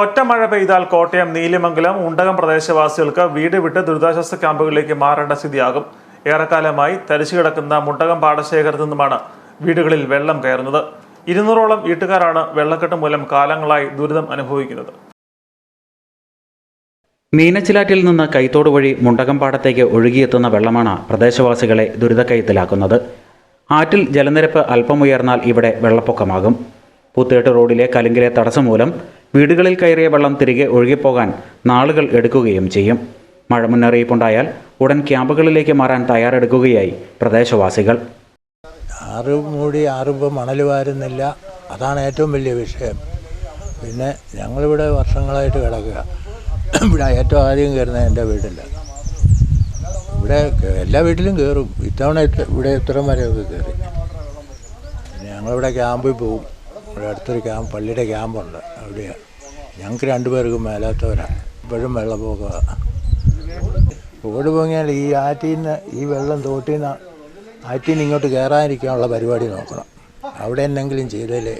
ഒറ്റ മഴ പെയ്താൽ കോട്ടയം നീലിമംഗലം ഉണ്ടകം പ്രദേശവാസികൾക്ക് വീട് വിട്ട് ദുരിതാശ്വാസ ക്യാമ്പുകളിലേക്ക് മാറേണ്ട സ്ഥിതിയാകും. ഏറെക്കാലമായി തരിച്ചു കിടക്കുന്ന മുണ്ടകം പാടശേഖരത്തു നിന്നുമാണ് വീടുകളിൽ വെള്ളം കയറുന്നത്. ഇരുന്നൂറോളം വീട്ടുകാരാണ് വെള്ളക്കെട്ട് മൂലം കാലങ്ങളായി ദുരിതം അനുഭവിക്കുന്നത്. മീനച്ചിലാറ്റിൽ നിന്ന് കൈത്തോട് വഴി മുണ്ടകം പാടത്തേക്ക് ഒഴുകിയെത്തുന്ന വെള്ളമാണ് പ്രദേശവാസികളെ ദുരിതക്കയത്തിലാക്കുന്നത്. ആറ്റിൽ ജലനിരപ്പ് അല്പം ഉയർന്നാൽ ഇവിടെ വെള്ളപ്പൊക്കമാകും. പുത്തേട്ട് റോഡിലെ കലുങ്കിലെ തടസ്സം മൂലം വീടുകളിൽ കയറിയ വെള്ളം തിരികെ ഒഴുകിപ്പോകാൻ നാളുകൾ എടുക്കുകയും ചെയ്യും. മഴ മുന്നറിയിപ്പുണ്ടായാൽ ഉടൻ ക്യാമ്പുകളിലേക്ക് മാറാൻ തയ്യാറെടുക്കുകയായി പ്രദേശവാസികൾ. ആറ് മൂടി ആറുമ്പോൾ മണൽ വാരുന്നില്ല. അതാണ് ഏറ്റവും വലിയ വിഷയം. പിന്നെ ഞങ്ങളിവിടെ വർഷങ്ങളായിട്ട് കിടക്കുക. ഇവിടെ ഏറ്റവും ആദ്യം കയറുന്നത് എന്റെ വീട്ടിൽ ഇവിടെ എല്ലാ വീട്ടിലും കയറും. ഇത്തവണ ഇത്ര- ഇവിടെ ഇത്രയും വരെയൊക്കെ കയറി. ഞങ്ങളിവിടെ ക്യാമ്പിൽ പോവും. ഇവിടെ അടുത്തൊരു ക്യാമ്പ് പള്ളിയുടെ ക്യാമ്പുണ്ട്. അവിടെയാണ്. ഞങ്ങൾക്ക് രണ്ടുപേർക്കും മേലാത്തവരാണ് ഇപ്പോഴും വെള്ളപ്പൊക്കമാണ് റോഡ് പൊങ്ങിയാൽ ഈ ആറ്റിൽ നിന്ന് ഈ വെള്ളം തോട്ടിൽ നിന്ന് ആറ്റിൽ നിന്ന് ഇങ്ങോട്ട് കയറാതിരിക്കാനുള്ള പരിപാടി നോക്കണം. അവിടെ എന്തെങ്കിലും ചെയ്താലേ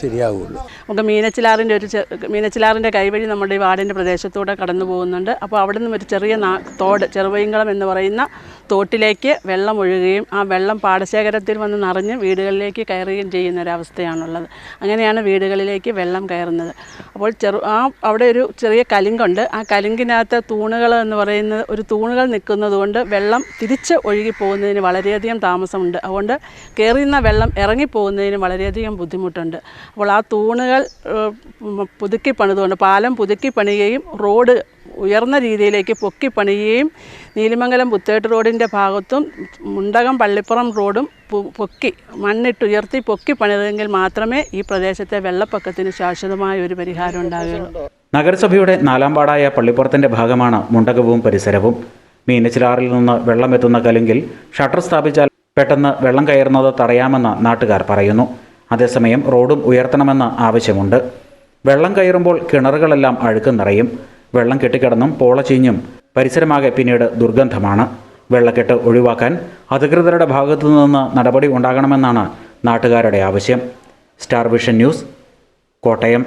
ശരിയാവുള്ളൂ. നമുക്ക് മീനച്ചിലാറിന്റെ ഒരു മീനച്ചിലാറിന്റെ കൈവഴി നമ്മുടെ ഈ വാർഡിന്റെ പ്രദേശത്തൂടെ കടന്നു പോകുന്നുണ്ട്. അപ്പോൾ അവിടെ നിന്നും ഒരു ചെറിയ തോട് ചെറുവയങ്കളം എന്ന് പറയുന്ന തോട്ടിലേക്ക് വെള്ളം ഒഴുകുകയും ആ വെള്ളം പാടശേഖരത്തിൽ വന്ന് നിറഞ്ഞ് വീടുകളിലേക്ക് കയറുകയും ചെയ്യുന്ന ഒരവസ്ഥയാണുള്ളത് അങ്ങനെയാണ് വീടുകളിലേക്ക് വെള്ളം കയറുന്നത്. അപ്പോൾ ചെറു ആ അവിടെ ഒരു ചെറിയ കലിങ്കുണ്ട്. ആ കലിങ്കിനകത്ത് തൂണുകൾ എന്ന് പറയുന്നത് ഒരു തൂണുകൾ നിൽക്കുന്നതുകൊണ്ട് വെള്ളം തിരിച്ച് ഒഴുകി പോകുന്നതിന് വളരെയധികം താമസമുണ്ട്. അതുകൊണ്ട് കയറിയുന്ന വെള്ളം ഇറങ്ങിപ്പോകുന്നതിന് വളരെയധികം ബുദ്ധിമുട്ടുണ്ട്. അപ്പോൾ ആ തൂണുകൾ പുതുക്കി പണിതുകൊണ്ട് പാലം പുതുക്കി പണിയുകയും റോഡ് ഉയർന്ന രീതിയിലേക്ക് പൊക്കി പണിയുകയും നീലിമംഗലം പുത്തേട്ട് റോഡിന്റെ ഭാഗത്തും മുണ്ടകം പള്ളിപ്പുറം റോഡും പൊക്കി മണ്ണിട്ട് ഉയർത്തി പൊക്കി പണിതെങ്കിൽ മാത്രമേ ഈ പ്രദേശത്തെ വെള്ളപ്പൊക്കത്തിന് ശാശ്വതമായ ഒരു പരിഹാരം ഉണ്ടാകുകയുള്ളൂ. നഗരസഭയുടെ നാലാംപാടായ പള്ളിപ്പുറത്തിന്റെ ഭാഗമാണ് മുണ്ടകവും പരിസരവും. മീനച്ചിലാറിൽ നിന്ന് വെള്ളം എത്തുന്ന കലുങ്കിൽ ഷട്ടർ സ്ഥാപിച്ചാൽ പെട്ടെന്ന് വെള്ളം കയറുന്നത് തടയാമെന്ന് നാട്ടുകാർ പറയുന്നു. അതേസമയം റോഡും ഉയർത്തണമെന്ന ആവശ്യമുണ്ട്. വെള്ളം കയറുമ്പോൾ കിണറുകളെല്ലാം അഴുക്ക് നിറയും. വെള്ളം കെട്ടിക്കിടന്നും പോള ചീഞ്ഞും പരിസരമാകെ പിന്നീട് ദുർഗന്ധമാണ്. വെള്ളക്കെട്ട് ഒഴിവാക്കാൻ അധികൃതരുടെ ഭാഗത്തു നിന്ന് നടപടി ഉണ്ടാകണമെന്നാണ് നാട്ടുകാരുടെ ആവശ്യം. Star vision news Kottayam.